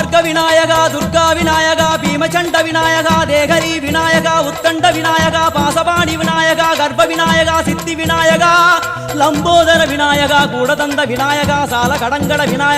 మార్గ వినాయక దుర్గా వినాయక భీమచండ వినాయక దేగరి వినాయక ఉత్తండ వినాయక పాసపాణి వినాయక గర్భ వినాయక సిద్ధి వినాయక లంబోదర వినాయక గూడదంద వినాయక సాల కడంగడ వినాయక